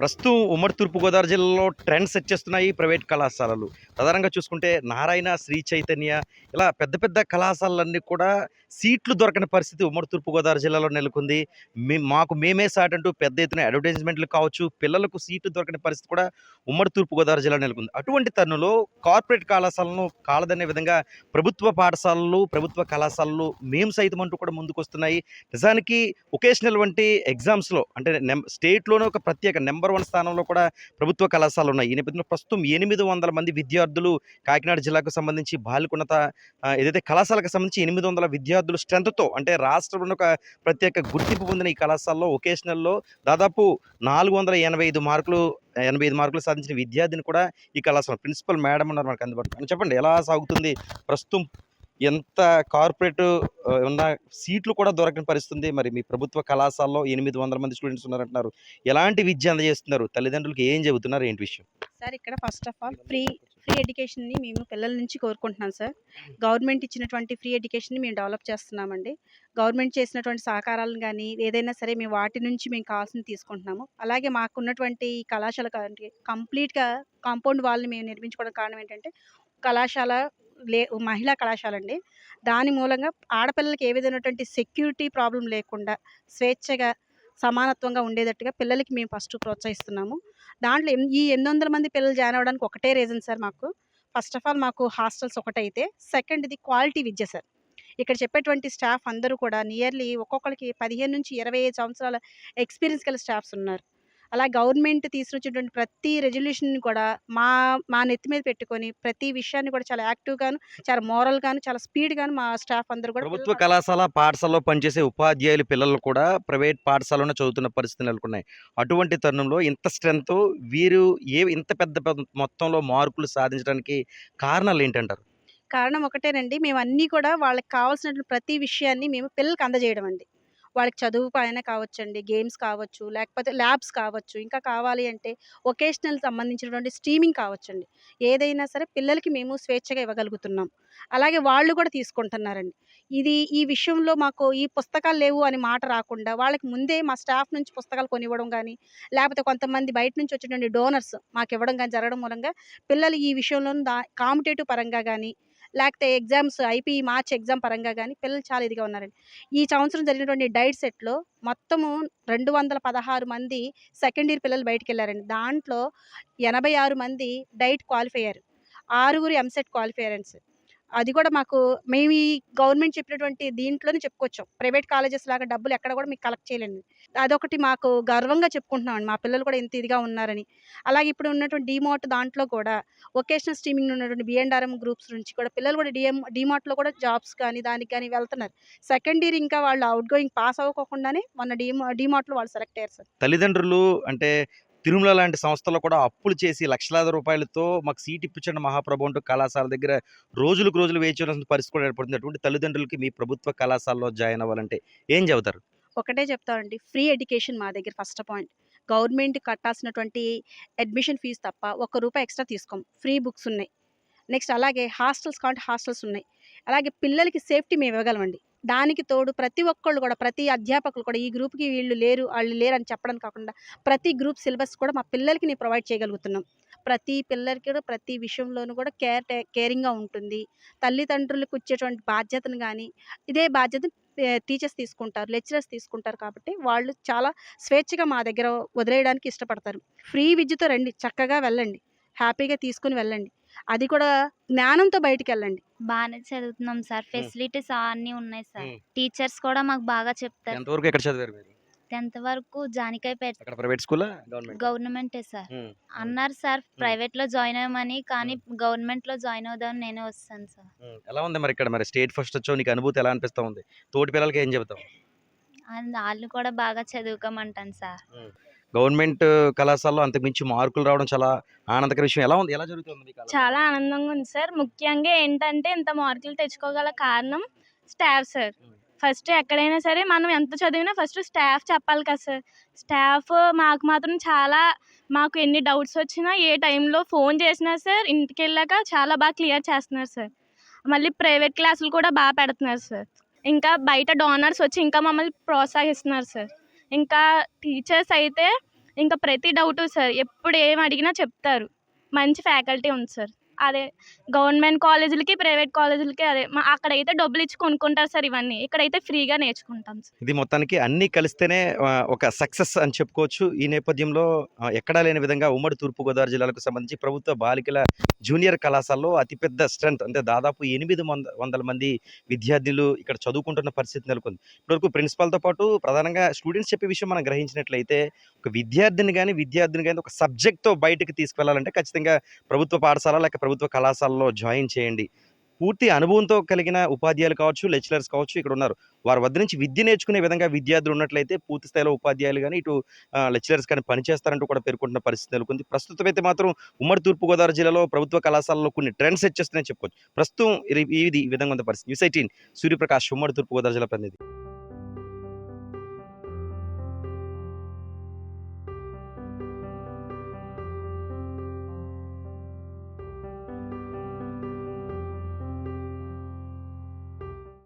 ప్రస్తుతం ఉమ్మడి తూర్పుగోదావరి జిల్లాలో ట్రెండ్ సెట్ చేస్తున్నాయి ప్రైవేట్ కళాశాలలు. ప్రధానంగా చూసుకుంటే నారాయణ శ్రీ చైతన్య ఇలా పెద్ద పెద్ద కళాశాలలన్నీ కూడా సీట్లు దొరకని పరిస్థితి ఉమ్మడి తూర్పుగోదావరి జిల్లాలో నెలకొంది. మే మాకు మేమే సాటంటూ పెద్ద ఎత్తున అడ్వర్టైజ్మెంట్లు కావచ్చు పిల్లలకు సీట్లు దొరకని పరిస్థితి కూడా ఉమ్మడి తూర్పుగోదావరి జిల్లా నెలకొంది. అటువంటి తరుణంలో కార్పొరేట్ కళాశాలను కాలదనే విధంగా ప్రభుత్వ పాఠశాలలు ప్రభుత్వ కళాశాలలు మేము సైతం అంటూ కూడా ముందుకు వస్తున్నాయి నిజానికి ఒకేషనల్ వంటి ఎగ్జామ్స్లో అంటే నెం స్టేట్లోనే ఒక ప్రత్యేక నెంబర్ వన్ స్థానంలో కూడా ప్రభుత్వ కళాశాలలు ఉన్నాయి ఈ నేపథ్యంలో ప్రస్తుతం ఎనిమిది వందల మంది విద్యార్థులు కాకినాడ జిల్లాకు సంబంధించి బాలికున్నత ఏదైతే కళాశాలకు సంబంధించి ఎనిమిది వందల విద్యార్థులు స్ట్రెంత్తో అంటే రాష్ట్రంలో ఒక ప్రత్యేక గుర్తింపు పొందిన ఈ కళాశాలలో ఒకేషనల్లో దాదాపు నాలుగు వందల ఎనభై ఐదు మార్కులు ఎనభై ఐదు మార్కులు సాధించిన విద్యార్థిని కూడా ఈ కళాశాల ప్రిన్సిపల్ మేడం ఉన్నారు మనకు అందుబాటులో. చెప్పండి ఎలా సాగుతుంది? ప్రస్తుతం ఎంత కార్పొరేట్ ఉన్న సీట్లు కూడా దొరకని పరిస్థితుంది. మరి మీ ప్రభుత్వ కళాశాలలో ఎనిమిది వందల మంది స్టూడెంట్స్ ఉన్నారంటున్నారు. ఎలాంటి విద్య అందజేస్తున్నారు? తల్లిదండ్రులకు ఏం చెబుతున్నారు? ఏంటి విషయం? సార్ ఇక్కడ first of all free free ఎడ్యుకేషన్ని మేము పిల్లల నుంచి కోరుకుంటున్నాం సార్. గవర్నమెంట్ ఇచ్చినటువంటి ఫ్రీ ఎడ్యుకేషన్ని మేము డెవలప్ చేస్తున్నామండి. గవర్నమెంట్ చేసినటువంటి సహకారాలను కానీ ఏదైనా సరే మేము వాటి నుంచి మేము కావాల్సింది తీసుకుంటున్నాము. అలాగే మాకున్నటువంటి కళాశాల కంప్లీట్గా కాంపౌండ్ వాళ్ళని మేము నిర్మించుకోవడం కారణం ఏంటంటే కళాశాల లే మహిళా కళాశాల అండి దాని మూలంగా ఆడపిల్లలకి ఏ విధమైనటువంటి సెక్యూరిటీ ప్రాబ్లం లేకుండా స్వేచ్ఛగా సమానత్వంగా ఉండేటట్టుగా పిల్లలకి మేము ఫస్ట్ ప్రోత్సహిస్తున్నాము. దాంట్లో ఈ ఎనిమిది వందల మంది పిల్లలు జాయిన్ అవ్వడానికి ఒకటే రీజన్ సార్ మాకు. ఫస్ట్ ఆఫ్ ఆల్ మాకు హాస్టల్స్ ఒకటైతే సెకండ్ ఇది క్వాలిటీ విద్య సార్. ఇక్కడ చెప్పేటువంటి స్టాఫ్ అందరూ కూడా నియర్లీ ఒక్కొక్కరికి పదిహేను నుంచి ఇరవై ఐదు సంవత్సరాల ఎక్స్పీరియన్స్ గల స్టాఫ్స్ ఉన్నారు. అలా గవర్నమెంట్ తీసుకొచ్చినటువంటి ప్రతి రెజల్యూషన్ కూడా మా మా నెత్తి మీద పెట్టుకొని ప్రతి విషయాన్ని కూడా చాలా యాక్టివ్గాను చాలా మోరల్గాను చాలా స్పీడ్గాను మా స్టాఫ్ అందరూ కూడా ప్రభుత్వ కళాశాల పాఠశాలలో పనిచేసే ఉపాధ్యాయుల పిల్లలు కూడా ప్రైవేట్ పాఠశాలలోనే చదువుతున్న పరిస్థితి నెలకొన్నాయి. అటువంటి తరుణంలో ఇంత స్ట్రెంత్ వీరు ఏ ఇంత పెద్ద పెద్ద మొత్తంలో మార్కులు సాధించడానికి కారణాలు ఏంటంటారు? కారణం ఒకటేనండి. మేము అన్నీ కూడా వాళ్ళకి కావాల్సినటువంటి ప్రతి విషయాన్ని మేము పిల్లలకి అందజేయడం అండి వాళ్ళకి చదువు పైన కావచ్చండి గేమ్స్ కావచ్చు లేకపోతే ల్యాబ్స్ కావచ్చు ఇంకా కావాలి అంటే ఒకేషనల్ సంబంధించినటువంటి స్ట్రీమింగ్ కావచ్చండి. ఏదైనా సరే పిల్లలకి మేము స్వేచ్ఛగా ఇవ్వగలుగుతున్నాం. అలాగే వాళ్ళు కూడా తీసుకుంటున్నారండి. ఇది ఈ విషయంలో మాకు ఈ పుస్తకాలు లేవు అని మాట రాకుండా వాళ్ళకి ముందే మా స్టాఫ్ నుంచి పుస్తకాలు కొనివ్వడం కానీ లేకపోతే కొంతమంది బయట నుంచి వచ్చినటువంటి డోనర్స్ మాకు ఇవ్వడం కానీ జరగడం మూలంగా పిల్లలు ఈ విషయంలో దా కాంపిటేటివ్ పరంగా కానీ లేకపోతే ఎగ్జామ్స్ ఐపీ మార్చ్ ఎగ్జామ్ పరంగా కానీ పిల్లలు చాలా ఇదిగా ఉన్నారండి. ఈ సంవత్సరం జరిగినటువంటి డైట్ సెట్లో మొత్తము రెండు వందల పదహారు మంది సెకండ్ ఇయర్ పిల్లలు బయటికి వెళ్ళారండి దాంట్లో ఎనభై ఆరు మంది డైట్ క్వాలిఫై అయ్యారు. ఆరుగురు ఎంసెట్ క్వాలిఫై అయ్యారండి సార్. అది కూడా మాకు మేము ఈ గవర్నమెంట్ చెప్పినటువంటి దీంట్లోనే చెప్పుకోవచ్చాం ప్రైవేట్ కాలేజెస్ లాగా డబ్బులు ఎక్కడ కూడా మీకు కలెక్ట్ చేయలేండి అదొకటి మాకు గర్వంగా చెప్పుకుంటున్నామండి మా పిల్లలు కూడా ఇంత ఇదిగా ఉన్నారని. అలాగే ఇప్పుడు ఉన్నటువంటి డిమార్ట్ దాంట్లో కూడా వొకేషనల్ స్ట్రీమింగ్ ఉన్నటువంటి బిఎండ్ఆర్ఎం గ్రూప్స్ నుంచి కూడా పిల్లలు కూడా డిఎం డిమార్ట్లో కూడా జాబ్స్ కానీ దానికి కానీ వెళ్తున్నారు. సెకండ్ ఇయర్ ఇంకా వాళ్ళు అవుట్ గోయింగ్ పాస్ అవ్వకుండానే మొన్న డిమార్ట్లో వాళ్ళు సెలెక్ట్ అయ్యారు సార్. తల్లిదండ్రులు అంటే తిరుమల లాంటి సంస్థలు కూడా అప్పులు చేసి లక్షలాది రూపాయలతో మాకు సీట్ ఇప్పించండి మహాప్రభు అంటూ కళాశాల దగ్గర రోజులకు రోజులు వేచి ఉండాల్సిన పరిస్థితి కూడా ఏర్పడుతుంది. అటువంటి తల్లిదండ్రులకి మీ ప్రభుత్వ కళాశాలలో జాయిన్ అవ్వాలంటే ఏం చెబుతారు? ఒకటే చెప్తామండి ఫ్రీ ఎడ్యుకేషన్ మా దగ్గర ఫస్ట్ పాయింట్. గవర్నమెంట్ కట్టాల్సినటువంటి అడ్మిషన్ ఫీజు తప్ప ఒక్క రూపాయి ఎక్స్ట్రా తీసుకోం. ఫ్రీ బుక్స్ ఉన్నాయి. నెక్స్ట్ అలాగే హాస్టల్స్ కాబట్టి హాస్టల్స్ ఉన్నాయి. అలాగే పిల్లలకి సేఫ్టీ మేము ఇవ్వగలమండి. దానికి తోడు ప్రతి ఒక్కళ్ళు కూడా ప్రతి అధ్యాపకులు కూడా ఈ గ్రూప్కి వీళ్ళు లేరు వాళ్ళు లేరు అని చెప్పడం కాకుండా ప్రతి గ్రూప్ సిలబస్ కూడా మా పిల్లలకి నేను ప్రొవైడ్ చేయగలుగుతున్నాం. ప్రతి పిల్లలకి కూడా ప్రతి విషయంలోనూ కూడా కేర్ కేరింగ్గా ఉంటుంది. తల్లిదండ్రులకు వచ్చేటువంటి బాధ్యతను కానీ ఇదే బాధ్యత టీచర్స్ తీసుకుంటారు లెక్చరర్స్ తీసుకుంటారు కాబట్టి వాళ్ళు చాలా స్వేచ్ఛగా మా దగ్గర వదిలేయడానికి ఇష్టపడతారు. ఫ్రీ విద్యతో రండి చక్కగా వెళ్ళండి హ్యాపీగా తీసుకుని వెళ్ళండి. అది కూడా జ్ఞానంతో బయటికి వెళ్ళండి బాగానే చదువుతున్నాం సార్. ఫెసిలిటీస్ అన్నీ ఉన్నాయి సార్. టీచర్స్ కూడా మాకు బాగా చెప్తారు. ఎంతవరకు ఎక్కడ చదివారు మీరు? టెన్త్ వరకు జానికాయపేట అక్కడ ప్రైవేట్ స్కూలా? గవర్నమెంట్. గవర్నమెంటే సార్. అన్నారు సార్. ప్రైవేట్లో జాయిన్ అవ్వమని కానీ గవర్నమెంట్లో జాయిన్ అవుదామని నేనే వస్తాను సార్. ఎలా ఉంది మరి ఇక్కడ మరి? స్టేట్ ఫస్ట్ వచ్చావు నీకు అనుభూతి ఎలా అనిపిస్తా ఉంది? తోటి పిల్లలకి ఏం చెబుతావు? అండ్ వాళ్ళు కూడా బాగా చదువుకోమంటాను సార్. గవర్నమెంట్ కళాశాలలో అంతకుమించి మార్కులు రావడం చాలా ఆనందకర విషయం. ఎలా ఉంది? ఎలా జరుగుతుంది? చాలా ఆనందంగా ఉంది సార్. ముఖ్యంగా ఏంటంటే ఇంత మార్కులు తెచ్చుకోగల కారణం స్టాఫ్ సార్. ఫస్ట్ ఎక్కడైనా సరే మనం ఎంత చదివినా ఫస్ట్ స్టాఫ్ చెప్పాలి కదా సార్. స్టాఫ్ మాకు మాత్రం చాలా మాకు ఎన్ని డౌట్స్ వచ్చినా ఏ టైంలో ఫోన్ చేసినా సార్ ఇంటికి వెళ్ళాక చాలా బాగా క్లియర్ చేస్తున్నారు సార్. మళ్ళీ ప్రైవేట్ క్లాసులు కూడా బాగా పెడుతున్నారు సార్. ఇంకా బయట డోనర్స్ వచ్చి ఇంకా మమ్మల్ని ప్రోత్సహిస్తున్నారు సార్. ఇంకా టీచర్స్ అయితే ఇంకా ప్రతి డౌట్ సార్ ఎప్పుడు ఏం అడిగినా చెప్తారు. మంచి ఫ్యాకల్టీ ఉంది సార్ అదే గవర్నమెంట్ కాలేజీలకి ప్రైవేట్ కాలేజీలకి అదే మా అక్కడైతే డబ్బులు ఇచ్చి కొనుక్కుంటారు సార్ ఇవన్నీ. ఇక్కడైతే ఫ్రీగా నేర్చుకుంటాం సార్. ఇది మొత్తానికి అన్నీ కలిస్తేనే ఒక సక్సెస్ అని చెప్పుకోవచ్చు. ఈ నేపథ్యంలో ఎక్కడా లేని విధంగా ఉమ్మడి తూర్పుగోదావరి జిల్లాలకు సంబంధించి ప్రభుత్వ బాలికల జూనియర్ కళాశాలలో అతిపెద్ద స్ట్రెంత్ అంటే దాదాపు ఎనిమిది వంద వందల మంది విద్యార్థులు ఇక్కడ చదువుకుంటున్న పరిస్థితి నెలకొంది. ఇప్పటివరకు ప్రిన్సిపాల్తో పాటు ప్రధానంగా స్టూడెంట్స్ చెప్పే విషయం మనం గ్రహించినట్లయితే ఒక విద్యార్థిని కానీ విద్యార్థిని కానీ ఒక సబ్జెక్ట్తో బయటకు తీసుకువెళ్ళాలంటే ఖచ్చితంగా ప్రభుత్వ పాఠశాల లేక ప్రభుత్వ కళాశాలలో జాయిన్ చేయండి. పూర్తి అనుభవంతో కలిగిన ఉపాధ్యాయులు కావచ్చు లెక్చరర్స్ కావచ్చు ఇక్కడ ఉన్నారు. వారి వద్ద నుంచి విద్య నేర్చుకునే విధంగా విద్యార్థులు ఉన్నట్లయితే పూర్తి స్థాయిలో ఉపాధ్యాయులు కానీ ఇటు లెక్చరర్స్ కానీ పనిచేస్తారంటూ కూడా పేర్కొంటున్న పరిస్థితి నెలకొంది. ప్రస్తుతం అయితే మాత్రం ఉమ్మడి తూర్పుగోదావరి జిల్లాలో ప్రభుత్వ కళాశాలలో కొన్ని ట్రెండ్స్ సెట్ చేస్తున్నాయని చెప్పుకోవచ్చు. ప్రస్తుతం ఇది ఈ విధంగా ఉన్న పరిస్థితి. న్యూస్ ఎయిటీన్ సూర్యప్రకాష్ ఉమ్మడి తూర్పుగోదావరి జిల్లా ప్రతినిధి.